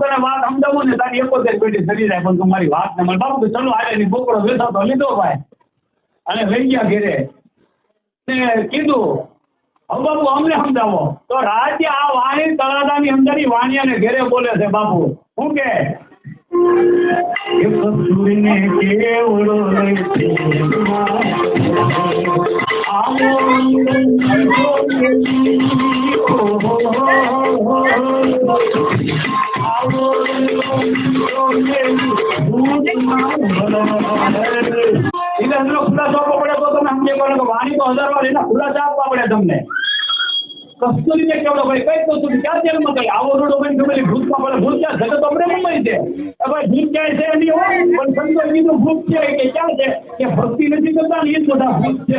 તને વાત ધમ ધમ ની તને એકોતે બેઠી જરી જાય પણ મારી વાત નમ બાપુ ચલુ આલે ની બોકરો બેઠા તો લીધો ભાઈ આઈ થઈ ગયા ઘરે ને કીધું હમ બહુ આમલે હમ દાવો તો રાજે આ વાણી તરાદા ની અંદર ઈ વાણી ને ઘરે બોલે છે બાપુ શું કે ઈ પસું ને કે ઉડો ને પિંઘા આલો ને કો હો હો એટલે ખુલાસો આપવો પડે તો તમે સમજી પડે કે વાણી તો હજાર વાર એના ખુલાસા આપવા પડે તમને કસ્તુરી ને કેવડો ભાઈ કઈ કસ્તુરી ક્યાં જન્મ થઈ આવો રોડો બની ગમેલી ભૂત માં પડે ભૂત ક્યાં જગત આપણે મુંબઈ છે ભાઈ ભૂત ક્યાંય છે નહીં હોય પણ સંતો એની તો ભૂત છે કે ક્યાં છે કે ભક્તિ નથી કરતા ને એ બધા ભૂત છે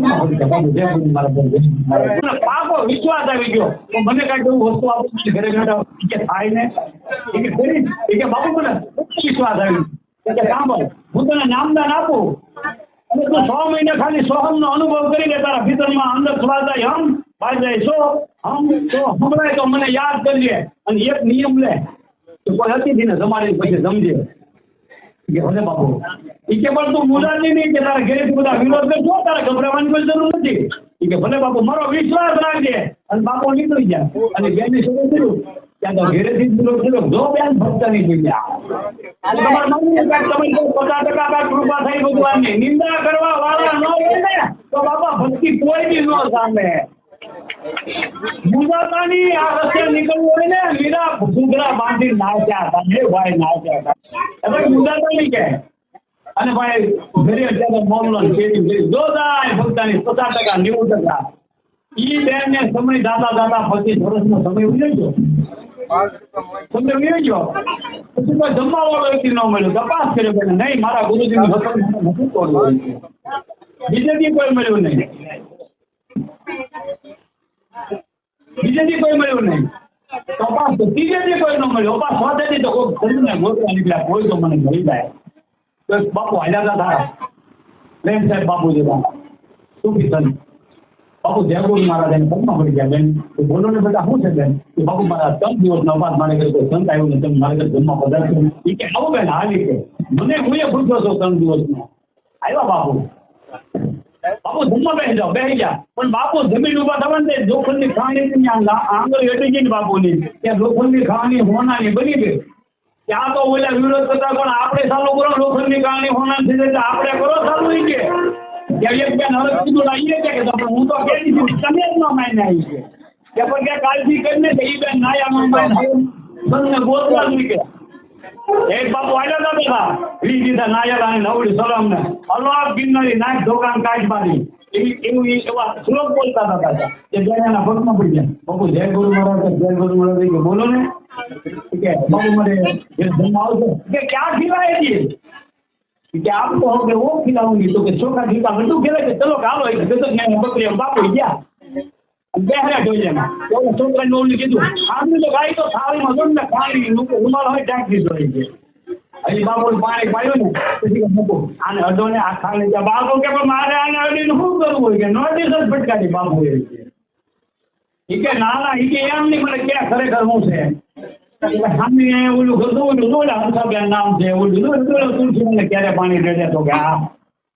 પાકો આપું ઘરે મહિને ખાલી સોહમ નો અનુભવ કરીને તારા ભીતર ભીતરમાં અંદર સ્વાદાય હમ જાય સો હમ તો હમણાં તો મને યાદ કરીએ અને એક નિયમ લે કોઈ હતી ને તમારી પછી સમજે હશે બાપુ એ નહીં કે તારા ઘરે બધા વિરોધ કરશો તારા ગભરાવાની કોઈ જરૂર નથી એ કે ભલે બાપુ મારો વિશ્વાસ રાખજે અને બાપુ નીકળી જાય અને બેન ને શરૂ કર્યું ત્યાં તો ઘેરેથી જ વિરોધ કર્યો જો બેન ભક્ત નહીં થઈ ગયા પચાસ ટકા કાંઈ કૃપા થઈ ભગવાનની નિંદા કરવા વાળા ન ને તો બાપા ભક્તિ કોઈ બી ન સામે ગુજરાતાની આ રસ્તે નીકળવું હોય ને લીલા ભૂંગરા બાંધી નાચ્યા હતા હે ભાઈ નાચ્યા હતા એટલે ગુજરાતાની કે અને ભાઈ ઘરે અત્યારે મોમલો ખેતી કરી જોદાય પચાસ ટકા નેવું ટકા ઈ બેન ને સમય દાતા દાતા પચીસ વર્ષનો સમય ઉડી ગયો તમને મળી ગયો પછી કોઈ જમવા વાળો વ્યક્તિ ન મળ્યો તપાસ કર્યો કે નહીં મારા ગુરુજી નું નથી તોડવું કોઈ મળ્યું નહીં બીજેથી કોઈ મળ્યું નહીં તો પાસ બીજેથી કોઈ ન મળ્યું પાસ વાત તો મને મળી જાય બાપુ સાહેબ બાપુ જેવા શું કીધું બાપુ જયગુરુ મહારાજ એને પગમાં પડી ગયા બેન બોલો બધા શું છે બેન બાપુ મારા ત્રણ દિવસ નો અપાત મારે કોઈ આવ્યો ને તમે મારે જમવા આવું બેન હાલી કે મને હું એ પૂછ્યો છો ત્રણ દિવસ નો આવ્યા બાપુ बाबू धुम बहन जाओ बहन जा पण बाबू जमीन उभा दवन दे दोखन ने खाने ने आंगा आंगो येटे जी बाबू ने या दोखन ने खाने होना ने बनी बे क्या तो ओला विरोध करता पण आपरे सालो करो दोखन ने खाने होना ने तो आपरे करो सालो ही के या एक बहन हरक की बुलाई है क्या के तो हूं तो के नहीं समझ में ना मैं नहीं के क्या पण क्या काल भी करने सही बहन ना या मैं बन गोतवा निकला एक बाप वाले ना देखा बीजी तो नाया लाने ना उड़ सलाम ना अल्लाह बिन नहीं ना दुकान काज बारी इन इन इन वह स्लोग बोलता था ताजा ये जाने ना बस में बुझे बापू जय गुरु मरा तो जय गुरु मरा देखो बोलो ने ठीक है बापू मरे ये धमाल से तो। ये क्या खिला है ये कि आप कहोगे वो खिलाऊंगी तो के छोका खिला मैं तो खेला के चलो खा लो एक दिन तक तो मैं बकरी बापू गया બેહરા જોઈએ ને શું કરવું હોય કે નોટિસ જ ફટકારી બાપુ એ છે એમ નહીં મને ક્યાં ખરેખર હું છે ઓલું કરતું નામ છે ક્યારે પાણી દેજે તો કે આ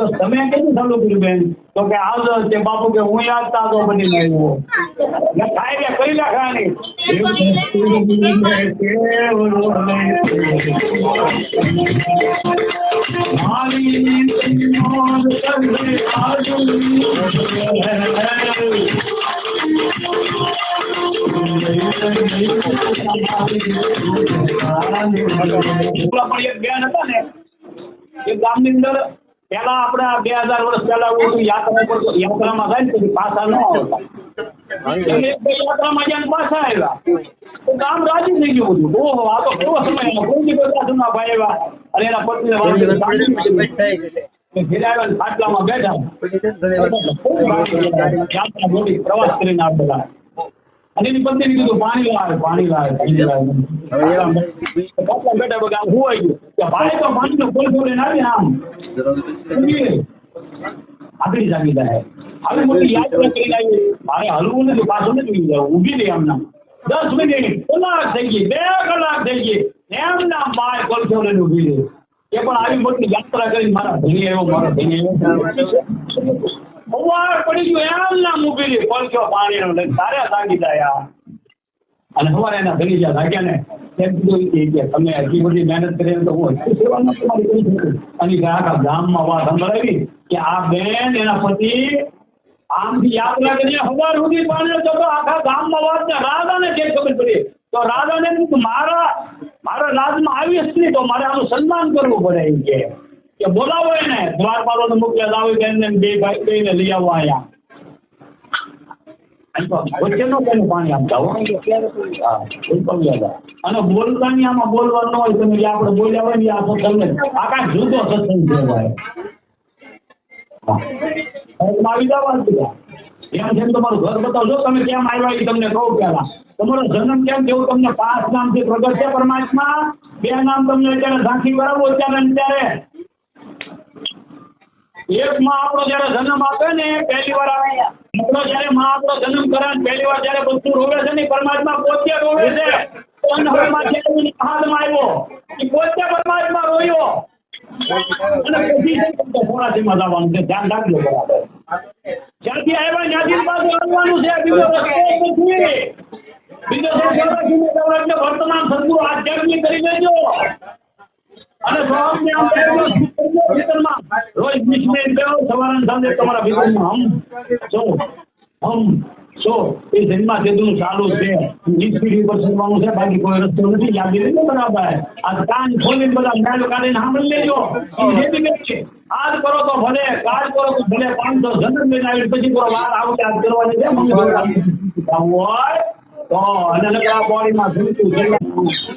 तो समय के नहीं समझो फिर बहन तो के आज ते बापू के हूं याद ता तो बने वो ना खाए के कोई ना खाने ये गांव में अंदर પેલા આપણે આ 2000 વર્ષ પહેલા ઉતયા તને પરકો યમરામાં જઈ પાસાને જતો આને પેલા તરામજાને પાસા આયા તો કામ રાજી થઈ ગયો બોહો આ તો કો સમય પૂરી બેઠા સુના ભાઈ આરે ના પત્નીને વાંટે બેઠા છે હિરાણ ફાટલામાં બેઠા પ્રિન્સ ધનવંતર ગાડીયા ખાત મોડી પ્રવાસ કરીને આવતા જે નિપતે લીધો પાણીલા પાણીલા હવે આ બે પાટલા બેઠા બકા હુવાયું ભાઈ તો પાણીનો બોલ બોલે આવી આમ અદરી જાગી જાય હવે મુની યાત્રા કરી લાઈ ભાઈ હરુને પાસું ને ઊભી રે આમ 10 મિનિટ ઊભા રહી જઈએ બે ઘલા દેઈએ ને આમ નામ ભાઈ બોલતોને ઊભી એ પણ આવી મોટી યાત્રા કરી મારા ધન્ય આવ્યો મારા ધન્ય આવ્યો હવાર પડી જુ એમ ના મુબી રિ ફળ જો પાણી ને ત્યારે સાગી જાય આ અને હવાર એના ભલીજા લાગ્યા ને કે કી કે તમે આટલી બધી મહેનત કરી ને તો હું આ સેવા નતો મારી કરી અને જા ગામમાં વાત અન બરાવી કે આ બેન એના પતિ આમની યાત્રા કરીને હવાર સુધી પાણી જો તો આખા ગામમાં વાત ને રાજા ને કે ખબર પડી તો રાજા ને કે મારા મારા રાજમાં આવી સ્થની તો મારા આનું સન્માન કરવું પડે એમ કે કે બોલાવો એને દ્વારપાલો ને મુખ્ય લાવી કે એમને બે ભાઈ બે ને લઈ આવવા અહીંયા આવી જવાનું એમ છે તમારું ઘર બતાવજો તમે કેમ આવ્યા એ તમને કહું પેલા તમારો જન્મ કેમ કેવું તમને પાંચ નામ છે પ્રગટ્ય પરમાત્મા બે નામ તમને અત્યારે સાખી કરાવો ત્યારે અત્યારે એક માં જયારે જન્મ આપે ને પહેલી વાર આપણો જયારે માં જન્મ કરે પહેલી વાર જયારે બધું રોવે છે ને પરમાત્મા પોતે રોવે છે ધ્યાન રાખજો બરાબર જ્યાંથી આવ્યા જ્યાંથી બીજો બીજો વર્તમાન થતું આધ્યાત્મિક કરી દેજો અને રોજ વીસ મિનિટ ગયો સાંજે તમારા ભીતરમાં હમ છો હમ છો એ જન્મા સેતુનું ચાલુ છે વીસ મિનિટ ઉપર ચડવાનું છે બાકી કોઈ રસ્તો નથી યાદ નહીં બરાબર આ કાન ખોલીને બધા ગાયો કાઢીને સાંભળી લેજો આજ કરો તો ભલે કાલ કરો તો ભલે પાંચ દસ જન્મ મહિના આવી પછી કરો વાત આવતી આજ કરવાની છે મમ્મી હોય તો અને બોડીમાં જમતું જઈ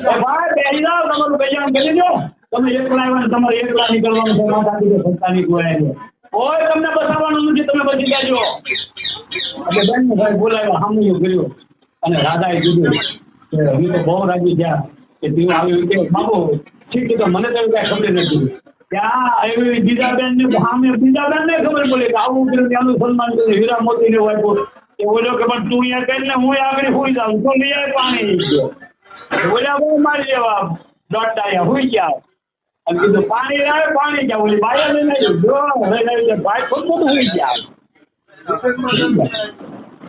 તમારું બેજાન કરી દો તમે એકલા આવ્યા તમારે એકલા નીકળવાનું છે માતા પિતા સંતાની ગોયા હોય તમને બતાવવાનું નથી તમે બચી ગયા એટલે બેન ભાઈ બોલાવ્યો હામું કર્યો અને રાધાએ કીધું કે હું તો બહુ રાજી થયા કે તું આવી રીતે બાબો ઠીક છે તો મને તો કઈ ખબર નથી ત્યાં એવી બીજાબેન ને ને ખબર પડે કે આવું કર્યું ત્યાંનું સન્માન કર્યું હીરા ને વાપો કે પણ તું અહીંયા કરીને હું આગળ હોઈ જાઉં તો લઈ આવે પાણી બોલ્યા બહુ મારી લેવા દોડતા અહીંયા હોઈ ગયા કીધું પાણી લાવે પાણી જાવ ઓલી બાય લઈને જો હોઈ ગયા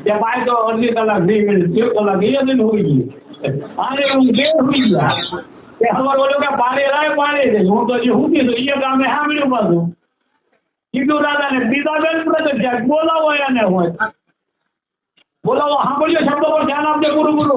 ત્યાં ભાઈ તો અડધી કલાક બે કલાક એ જઈને હોઈ ગયું પાણી તે અમારે ઓલો પાણી લાવે પાણી હું તો જે હું કીધું એ ગામે કીધું દાદા ને બીજા બેન જાય બોલાવો એને હોય બોલાવો સાંભળ્યો શબ્દો પર ધ્યાન આપજો ગુરુ ગુરુ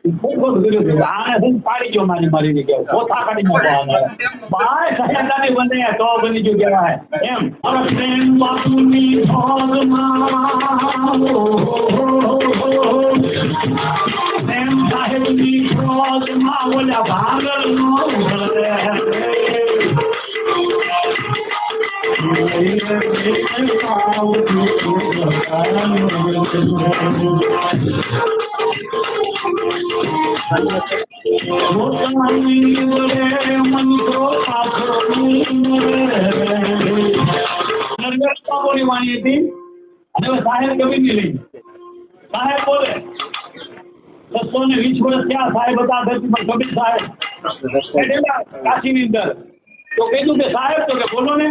પાડી મારી મારીને ઓથા કાઢી બને તો બની ગયું કહેવાય એમ પ્રેમ સાહેબ ની ભાગમાં ઓલા ભાગર નો Thank you. निर्गतता बोली मानी थी अरे साहेब कभी मिली साहेब बोले दसों ने वीस वर्ष क्या साहेब बता दे कभी साहेब काशी ની અંદર તો કીધું કે સાહેબ તો કે બોલો ને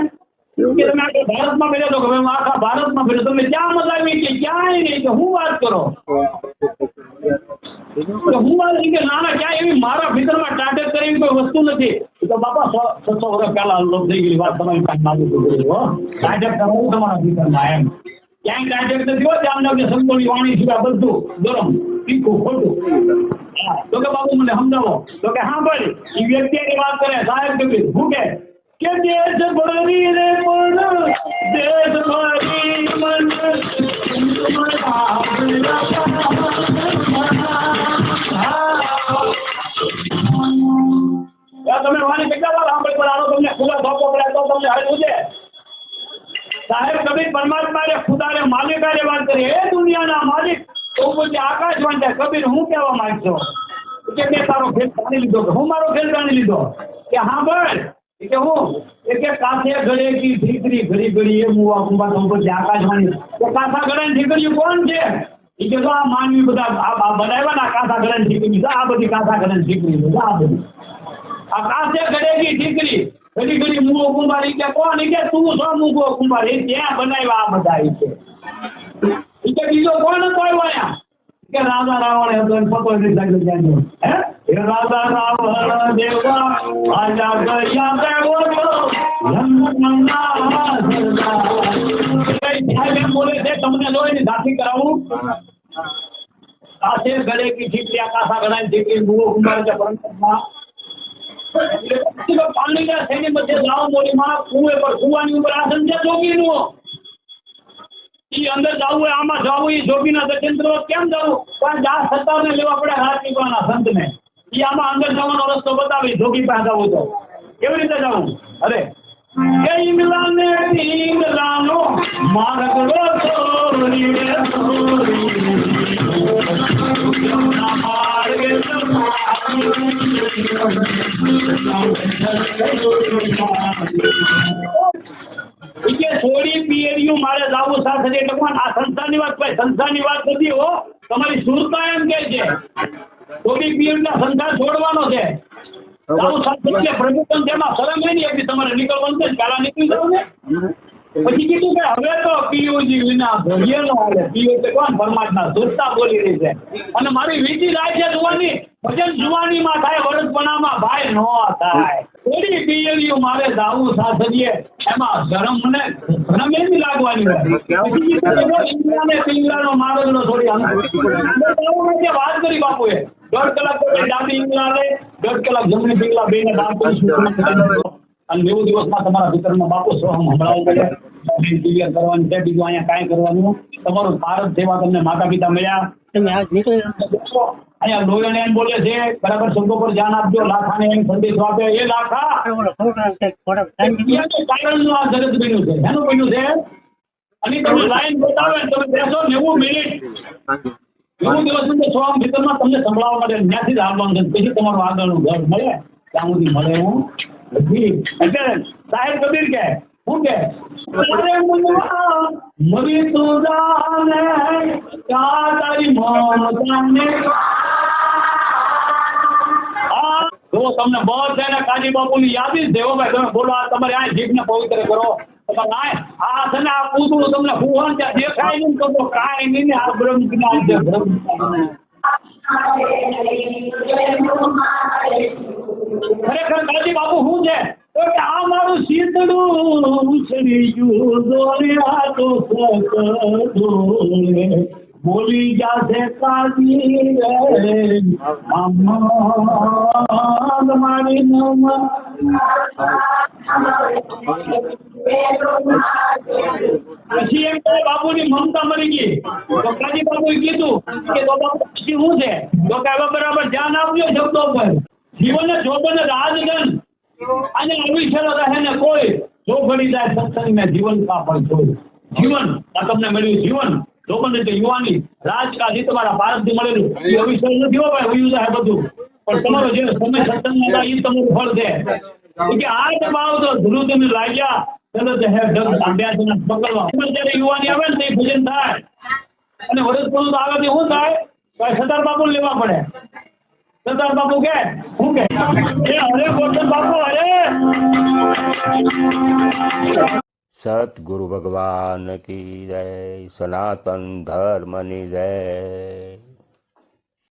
કે તમે આખા ભારતમાં ફેર્યા તો કે આખા ભારતમાં ફેર્યો તમે ક્યાં મજા આવી કે ક્યાંય નહીં કે હું વાત કરો હું મારે કે નાના ક્યાં એવી મારા ફિતરમાં ટાટેટ કરીને કોઈ વસ્તુ નથી તો બાપા છસો વર્ષ પહેલા લોપ થઈ ગયેલી વાત તમારી પાસે માગું છું ટાટેટ કરવું તમારા ફિતરમાં એમ ક્યાંય ટાટેટ નથી હોય જામનગર સંતોની વાણી સિવાય બધું ગરમ તીખું ખોટું તો કે બાપુ મને સમજાવો તો કે હા ભાઈ એ વ્યક્તિની વાત કરે સાહેબ કે હું કે કે દેશ ભરી રે પણ દેશ ભરી મન તમે મારી કેટલા વાર સાંભળી પણ આનો તમને ખુદા ધોકો પડે તો તમને હાલ પૂછે સાહેબ કબીર પરમાત્મા ને ખુદા ને માલિકાને વાત કરી હે દુનિયાના માલિક તો પૂછે આકાશ વાંચે કબીર હું કહેવા માંગતો કે મેં તારો ખેલ જાણી લીધો હું મારો ખેલ જાણી લીધો કે હા બસ કે હું કે કાંઠે ઘડે કી દીકરી ઘડી ઘડી એ મુવા કુંભા આકાશ આકાશવાણી તો કાંઠા ઘડે દીકરીઓ કોણ છે એ કે આ માનવી બધા આ બનાવ્યા ના કાંઠા ઘડે દીકરી આ બધી કાંઠા ઘડે દીકરી આ બધી કાંસે ઘડેલી દીકરી ઘડી ઘડી મુઓ કુંભારી કે કોણ કે તું છો મુગો કુંભારી ત્યાં બનાવ્યા આ બધા છે કે બીજો કોણ કોઈ આયા કે રાજા રાવણ હતો ને પકડી લીધા જાજો હે રાજા રાવણ દેવા આજા ગયા દેવો તો તમને લોહીની ધાતી કરાવું કાશે છે ગળે કી છીપલી આકાશા ગણાય છે કે કુમાર છે કે કે કેલો પાંડીરા સેમી મધ્ય ગામ મોલી માં કુળે પર કુવાણી ઉપર આહમ જતો બીનું ઈ અંદર જાવે આમાં જાવું ઈ જોબીના જતનદ્રો કેમ જાવું પા દાસ હતા ને લેવા પડે હાથ ઈ પાણા બંધ ને ઈ આમાં અંદર જવાનું ઓર તો બતાવી જોગી પાહ જાવતો કેવરીતે જાવ અરે કે ઈ મિલાનેતી ગલાનો મારકડો છોરો નીવે છોરી કે થોડી પીરિયું મારે લાવું સાથ છે તો આ સંથાની વાત પર સંથાની વાત હતી હો તમારી સુરતા એમ કે છે થોડી પીરિયું નું સંધા છોડવાનો છે સાથ છે કે પ્રમુખન જે માં સલામ હેની એકી તમારે નીકળવાનું છે કાલા નીકળી જાવે પછી કીધું કે હવે તો પીયુજી વિના ભર્યો નો હાલે પીયુ તો કોણ પરમાત્મા જોતા બોલી રહી છે અને મારી વીતી રાય છે જુવાની ભજન જુવાની માં થાય વરસપણામાં ભાઈ નો થાય થોડી પીએલયુ મારે જાવું સાધજીએ એમાં ધર્મ ને ધર્મ એવી લાગવાની હોય ઇન્દ્રાને પિંગલાનો મારો નો થોડી અંક વાત કરી બાપુએ દોઢ કલાક ડાબી ઇંગલા દોઢ કલાક જમણી પિંગલા બે ને દામ કરી અને 90 દિવસમાં તમારા ભીતરના બાપો છો હું હમણાં હમલાવા માટે લીનલીય કરવાને કે બીજો આયા કાંઈ કરવાની છે તમારો પારદ દેવા તમને માતા-પિતા મયા તમે આજ નઈ તો એ બચ્ચો આયા ડોયણ એન બોલે છે બરાબર સંગો પર જાન આપજો લાખાને એન સંદેશ આપે એ લાખા ઓલો કોણ આંક ક કોર સંભાળવા જરૂર દિનુ છે એનો કોણ છે અને તમે લાઈન બતાવો અને તમે જેવો 90 મિનિટ 90 દિવસમાં છો હું ભીતરમાં તમને સંભળાવવા માટે અયાથી હાલવા માંગુ છું કે તમારો આઘરણું ઘર મળે કે આઉધી મળે હું साहिब कबीर क्या है वो क्या है मुझे तो जाने क्या तारी मोहम्मद જો તમને બધાને કાજી બાપુની યાદી દેવો ભાઈ તમે બોલો આ તમારે આ જીભને પવિત્ર કરો તમારે આ છે ને આ પૂતળું તમને ભૂવાન ત્યાં દેખાય નહીં તો કાંઈ નહીં આ બ્રહ્મ જ્ઞાન છે બ્રહ્મ ખરેખર ગાંધી બાપુ શું છે તો કે આ મારું શીતળું ઉછળ્યું દોર્યા તો બોલી જાશે કાજી રે મારી નમ પછી એમ કહે બાપુની મમતા મરી ગઈ ડોક્ટરજી બાપુએ કીધું કે બાપુ શું છે તો કે બરાબર ધ્યાન આપ્યો શબ્દો પર જીવનને જોબને રાજગન અને અવિચલ રહેને કોઈ જો ભણી જાય સત્સંગને જીવન કા પણ જોયું જીવન આ તમને મળ્યું જીવન લોકોને તો યુવાની રાજકાલી તમારા ભારતથી મળેલું એ અવિચલ નથી હોય વયું જાય બધું પણ તમારો જે સમય સત્સંગમાં જાય એ તમને ફળ છે કે આ દબાવ તો ગુરુ તમે લાગ્યા ચલો જે હેવ ડન અભ્યાસના પકડવા જ્યારે યુવાની આવે ને તે ભજન થાય અને વરસ પૂરું આવે તે શું થાય સતાર બાપુ લેવા પડે सुल्तान बाबू के अरे बोलते बाबू अरे सत गुरु भगवान की जय सनातन धर्म निजय